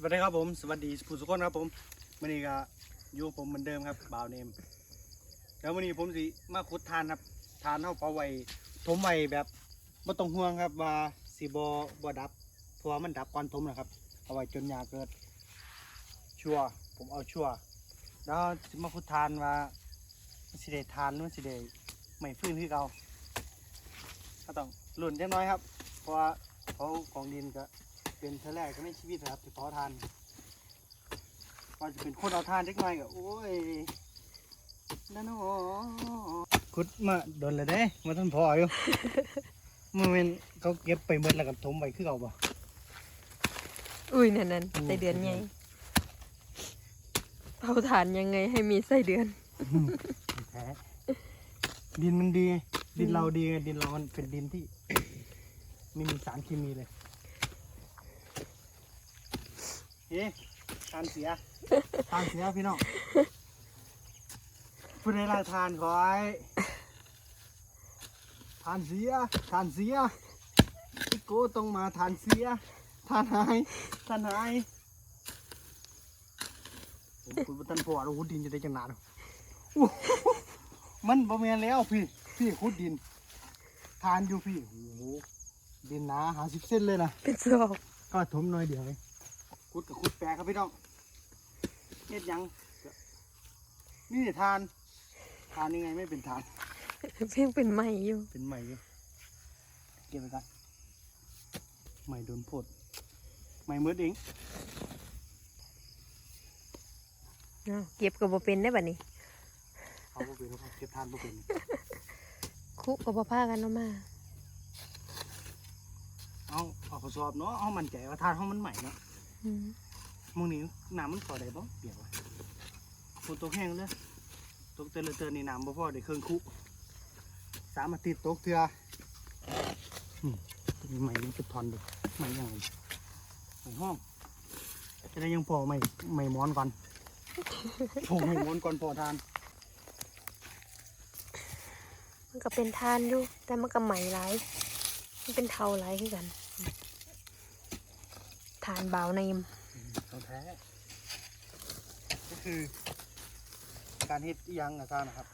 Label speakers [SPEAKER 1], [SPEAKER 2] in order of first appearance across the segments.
[SPEAKER 1] สวัสดีครับผมสวัสดีผู้สุกคนครับผมวันนี้ก็อยู่ผมเหมือนเดิมครับบ่าวเนมแล้ววันนี้ผมสิมาขุดทานครับทานเข้าเผาไว้ถมไว้แบบไม่ต้องห่วงครับว่าสีบอบ่ดับเพราะว่ามันดับก่อนถมนะครับเอาไว้จนยาเกิด ชัวร์ผมเอาชัวร์แล้วสิมาขุดทานว่ามันสิได้ทานหรือมันสิได้ไม่ฟื้นคือเก่าก็ต้องหลุ่นจังน้อยครับ เพราะว่าเขาของดินก็ เป็นเธอแรกก็ในชีวิตนะครับที่ขอทานว่าจะเป็นคนเอาทานเล็กน้อยก็โอ้ยนั่นโอ้คุดมาโดนเลยเด้มาท่านพออยู่มันเป็นเขาเก็บไปหมดแล้วก็ถมไปคือเอาบ่
[SPEAKER 2] อุ้ยนั่นนั่น
[SPEAKER 1] อืม
[SPEAKER 2] ไส้เดือนไงเผาถ่านยังไงให้มีไส้เดือน
[SPEAKER 1] แท้ดินมันดี ดินเราดีไงดินเรามันเป็นดินที่ไม่มีสารเคมีเลย เฮ้ทานเสียทานเสียพี่น้องผู้ใดละทานขอให้ทานเสียทานเสียพี่โก้ต้องมาทานเสียทานหายทานหายผมคุณท่านพ่อเราขุดดินจะได้จังนานอู้หูมันบ่แม่นแล้วพี่ พี่ขุดดิน ทานอยู่พี่โอ้โหดินหนาหาสิบเส้นเลยนะ
[SPEAKER 2] เป็นศอก
[SPEAKER 1] ก็ถมหน่อยเดียวเอง ขุดกับขุดแปลครับพี่น้องเฮ็ดหยังนี่ทาน ทานยังไงไม่เป็นทาน
[SPEAKER 2] เพียงเป็นไหมอยู่
[SPEAKER 1] เป็นใหม่อยู่เก็บไว้กันใหม่โดนโพดใหม่เมืดเอง
[SPEAKER 2] อ้าวเก็บกับบ่เป็นได้บัดนี้
[SPEAKER 1] เอาบ่เป็นครับเก็บทานบ่เป็น
[SPEAKER 2] คุกับบ่พากันเอามา
[SPEAKER 1] เอาเอากระสอบเนาะเอามันใจว่าทานเขามันใหม่เนาะ
[SPEAKER 2] อื ม
[SPEAKER 1] มึงนี่น้ำมันพอได้บ่เปียกวะฝนตกแห้งเลยตกเตือนเตือนนี่น้ำบ่พอได้เครื่องคุสามอาทิตย์ตกเทื่ออืมมีใหม่ยังเป็นทอนเด็กใหม่ยังไงใหม่ห้องจะได้ยังพอใหม่ใหม่หมอนก่อนพอใหม่หมอนก่อนพอทาน
[SPEAKER 2] มันก็เป็นทานอยู่แต่มันก็ไหมหลายมันเป็นเทาหลายคือกัน ทานเบาในม
[SPEAKER 1] ของแท้ ก็คือ การเฮ็ดอิหยังอาจารย์นะครับ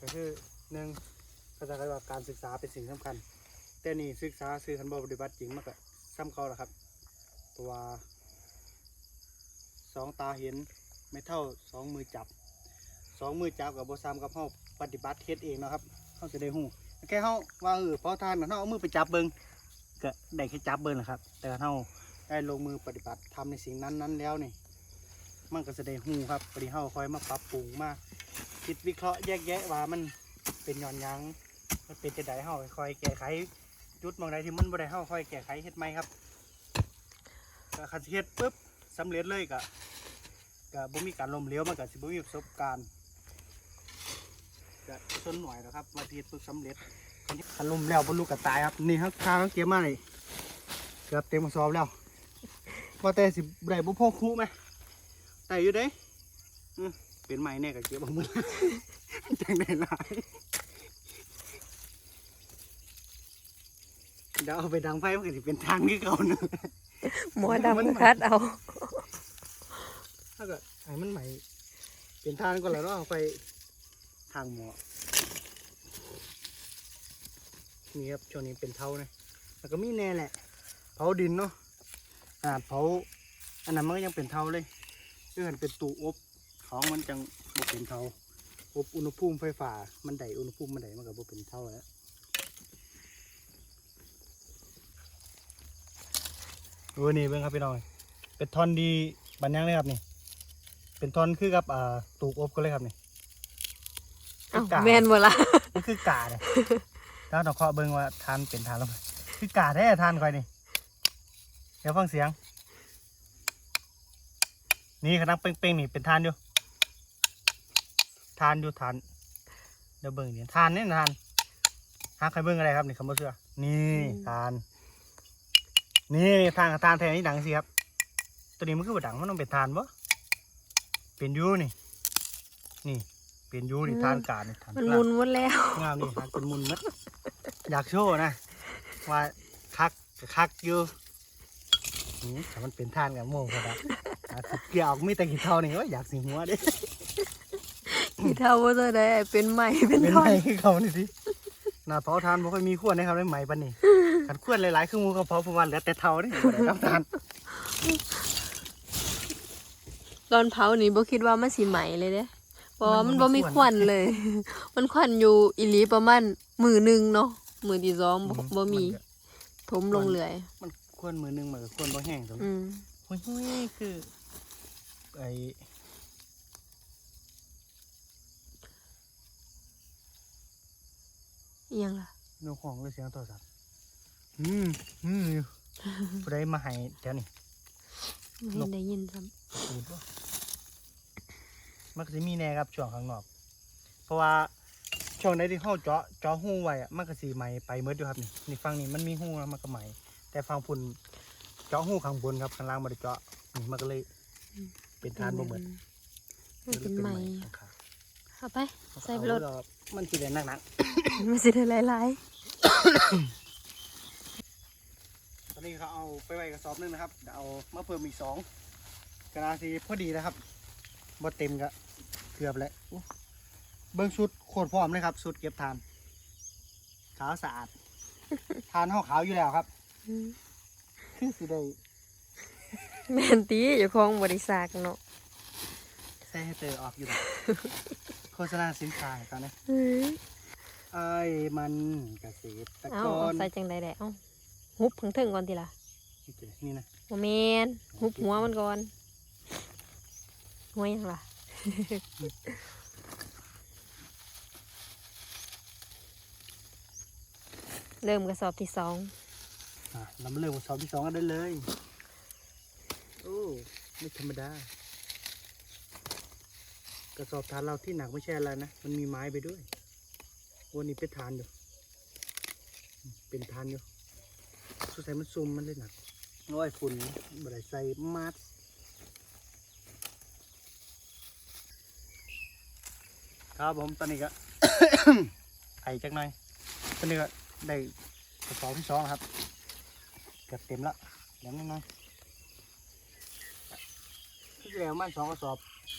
[SPEAKER 1] ก็คือหนึ่งก็จะเรียกว่าการศึกษาเป็นสิ่งสำคัญ แต่นี่ศึกษาซื้อคันบปฏิบัติจริงมันก็ซ้ำเขาละครับ ตัวสองตาเห็นไม่เท่าสองมือจับสองมือจับกับบซ้ำกับเฮาปฏิบัติเฮ็ดเองนะครับเขาจะได้หูแค่เฮาว่าเออพอทานเฮาเอามือไปจับเบิ้งก็ได้แค่จับเบิ้งแหละครับ แต่เฮา ได้ลงมือปฏิบัติทำในสิ่งนั้นนั้นๆแล้วนี่ มันก็จะได้หูครับปฏิเฮาคอยมาปรับปรุงมาคิดวิเคราะห์แยกแยะว่ามันเป็นย้อนยัง มันเป็นจะได้เฮาคอยแก้ไขจุดบางใดที่มันบ่ได้เฮาคอยแก้ไขเฮ็ดไหมครับก็คันเฮ็ดปุ๊บสำเร็จเลยก็ก็บ่มีการล้มเหลวมันก็สิบ่มีประสบการณ์ก็สนหน่อยนะครับมาเฮ็ดปุ๊บสำเร็จคันล้มแล้วบ่รู้ก็ตายครับนี่ครับข้าวเก็บมานี่เกือบเต็มกระสอบแล้ว ว่าแต่สิได้บ่พอคู่ไหมได้อยู่เด้อืมเป็นไม้แน่ก็เก็บเอามือจังได้หลายเดี๋ยวเอาไปดังไฟมันก็สิเป็นทางที่เก่าเนอะ
[SPEAKER 2] หมอดำก็คัดเอา
[SPEAKER 1] ถ้าเกิดไอ้มันใหม่เป็นทางก็แล้วเนาะเอาไปทางหมอนี่ครับช่วงนี้เป็นเท่านะแล้วก็มีแน่แหละ เผาดินเนาะ อ่าเผาอันนั้นมันก็ยังเป็นเท่าเลยเอื้อนเป็นตู้อบของมันจังบ่เป็นเท่าอบอุณหภูมิไฟฟ้ามันได้อุณหภูมิมันได้มันก็บ่เป็นเท่าแล้วโอ้นี่เบิ่งครับพี่น้องเป็นท่อนดีบันยังเลยครับนี่ เป็นท่อนคือกับอ่าตูกอบก็เลยครับนี่
[SPEAKER 2] เอ้า
[SPEAKER 1] คือกา
[SPEAKER 2] แม่นบ่ล่ะ
[SPEAKER 1] นี่คือกาเนี่ยแล้วต้องเคาะเบิ่งว่าทานเป็นทานแล้วบ่คือกาแท้ทานคอยนี่ เดี๋ยวฟังเสียง นี่ขนังเป้งๆนี่เป็นทานอยู่ทานอยู่ทานเดี๋ยวเบิ่งนี่ทานนี่ทานหาใครเบิ่งอะไรครับนี่คำว่าเชื่อนี่ทาน นี่ทานกับทานแทนนี่ดังสิครับ ตัวนี้มันคือบ่ดังมันต้องเป็นทานบ่เป็นอยูนี่ นี่เป็นอยูนี่ทานกาดนี่ทาน
[SPEAKER 2] มัน
[SPEAKER 1] ก
[SPEAKER 2] ห
[SPEAKER 1] ลา
[SPEAKER 2] มุ
[SPEAKER 1] ง
[SPEAKER 2] นหมดแล้ว
[SPEAKER 1] งามนี่ทานเป็นมุนมัดอยากโชว์นะว่าคักก็คักอยู่อืม ถ้ามันเป็นทานกับโม่ก็ได้อะสิเกี่ยวออกมีแต่กี่เท่านี่ว่าอยากสิหัวเด้
[SPEAKER 2] ที่เท่าว่าจะได้เป็นใหม่เป็น
[SPEAKER 1] เป็น
[SPEAKER 2] ท่อ
[SPEAKER 1] ไม้
[SPEAKER 2] น
[SPEAKER 1] คือเขานี่สิหน้าเผาทานบ่ค่อยมีขวดนะครับได้ไหมปานนี้กันขวดหลายๆคือหมูเขาเผาประมาณเหลือแต่เท่านี่บ่ได้รับทาน
[SPEAKER 2] ตอนเผานี่บ่คิดว่ามันสิไหมเลยเด้เพราะว่ามันบ่มีควันเลย มันควันอยู่อีหลีประมาณมือหนึงเนาะมือที่สองบ่บ่มี ถมลงเรื่อย
[SPEAKER 1] มัน ควรมือหนึงมันก็ควรบ่แห้งจัง
[SPEAKER 2] อืม
[SPEAKER 1] หุ้ยคือไอ้
[SPEAKER 2] อิหยังล่ะ
[SPEAKER 1] นกของเลยเสียงโทรศัพท์อืมอืมอยู่ ผู้ใดมาให้เดี๋ยวนี้
[SPEAKER 2] บ่เห็นได้ยินซ้
[SPEAKER 1] ดูดว่ามันก็สิมีแน่ครับช่วงข้างนอก เพราะว่าช่วงใดที่เฮาเจาะเจาะหูไว้อะมันก็สิไหมไปหมดอยู่ครับนี่นี่ฝั่งนี้มันมีหูแล้วมันก็ไหม แต่ฝั่งพุ่นเจาะหูข้างบนครับข้างล่างบ่ได้เจาะนี่มันก็เลย เป็นำทานบ่เหมือน
[SPEAKER 2] มันเป็นไหม
[SPEAKER 1] ข้าง
[SPEAKER 2] เอาไป
[SPEAKER 1] ๆ
[SPEAKER 2] ใส่ไปรถ
[SPEAKER 1] เอามันสิได้หนัก
[SPEAKER 2] มันสิได้หลาย
[SPEAKER 1] ๆตอนนี้เขาเอาไปไว้กระสอบหนึงนะครับเดี๋ยวเอามาเพิ่มอีกสองกระดาษสีพอดีนะครับบ่เต็มก็เกือบแล้วอู้เบิ้งชุดโคตรพร้อมเลยครับชุดเก็บทานขาวสะอาด ทานห่อขาวอยู่แล้วครับ
[SPEAKER 2] ๆอืม
[SPEAKER 1] คือสิได้
[SPEAKER 2] แม่นตีเจ้าของบริษัทเนาะ
[SPEAKER 1] ใส่ให้เตอออกอยู่แล้วโฆษณาสินค้าให้ตอนนี้
[SPEAKER 2] เฮ้ย
[SPEAKER 1] ไอ้มันเกษตรก
[SPEAKER 2] เอาเอา
[SPEAKER 1] ร
[SPEAKER 2] ใส่จังได๋แหละเอ้าหุบถึงถึงก่อนทีละ
[SPEAKER 1] นี่นะ
[SPEAKER 2] บ่แม่นหุบหัวมันก่อนหัวหยังล่ะเริ่มกระสอบที่สอง
[SPEAKER 1] อะเรามาเริ่มกับสอบที่สองกันได้เลย โอ้ไม่ธรรมดากระสอบทานเราที่หนักไม่ใช่อะไรนะ มันมีไม้ไปด้วยวันนี้เป็นทานอยู่ เป็นทานอยู่สงสัยมันซุ่มมันเลยหนักโอ้ยฝุ่นบไดใส่มัดครับผมตอนนี้ก็ ไอจักหน่อยตอนนี้ก็ได้กระสอบที่สองแล้วครับเกือบเต็มแล้วเดี๋ยวนิดหน่อยที่แล้วมันสองกระสอบ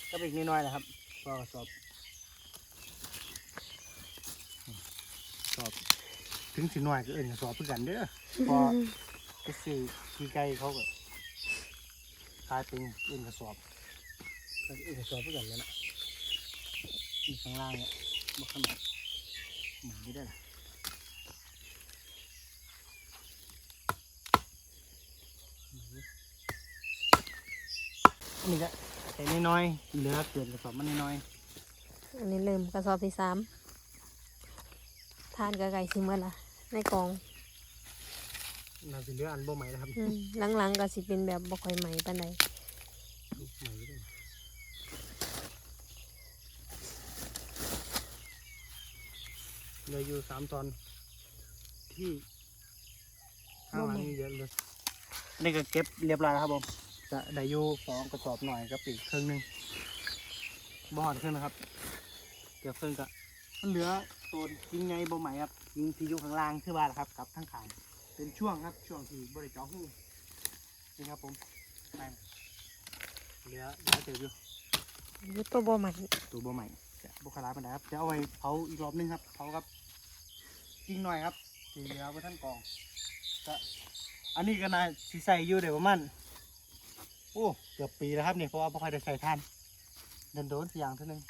[SPEAKER 1] ก็อีกนิดหน่อยนะครับสองกระสอบสอบ ถึงสิหน่อยก็เอ็นกระสอบเพื่อกันเด้อพอไปซื้อขี้ไก่เขาก็ขายเป็นเอ็นกระสอบก็เอ็นกระสอบเพื่อกันแล้วนะข้างล่างเนี่ยบ่ขนาดหมุนไม่ได้นะ อันนี้ก็ใส่น้อยๆเหลือเกินกระสอบมันน้อย
[SPEAKER 2] อันนี้เริ่มกระสอบที่สามทานกับไก่ซิเมื่อละในกอง
[SPEAKER 1] ๆน่าจะเหลืออันบ่ใหม่นะครับ
[SPEAKER 2] อืมหลังๆก็สิเป็นแบบบ่ค่อยใหม่ปานใด
[SPEAKER 1] ใหม่ด้วยเหลืออยู่สามตอนที่ข้างหลังนี่เยอะเลยอันนี่ก็เก็บเรียบร้อยแล้วครับผม จะได้อยู่สองกระสอบหน่อยกับอีกครึ่งหนึงบ่หอดขึ้นนะครับเดี๋ยวครึ่งก็มันเหลือโซนยิงไงบ่ใหม่ครับยิงที่อยู่ข้างล่างคือว่าล่ะครับกับทั้งขางเป็นช่วงครับช่วงที่บริจาคหูนี่ครับผมไปเหลือเหลือเจออยู่
[SPEAKER 2] อยู่ตัวบ่ใหม่
[SPEAKER 1] ตัวบ่ใหม่จะบุคลาปันไดครับจะเอาไว้เผาอีกรอบนึงครับเผาครับยิงหน่อยครับสีเหลือไว้ท่านกองก็อันนี้ก็น่าสีใส่อยู่เดี๋ยวประมาณ โอ้เกือบปีแล้วครับเนี่ยเพราะว่าพ่อใครได้ใส่ท่านเดินโดนๆสักอย่างเท่านึง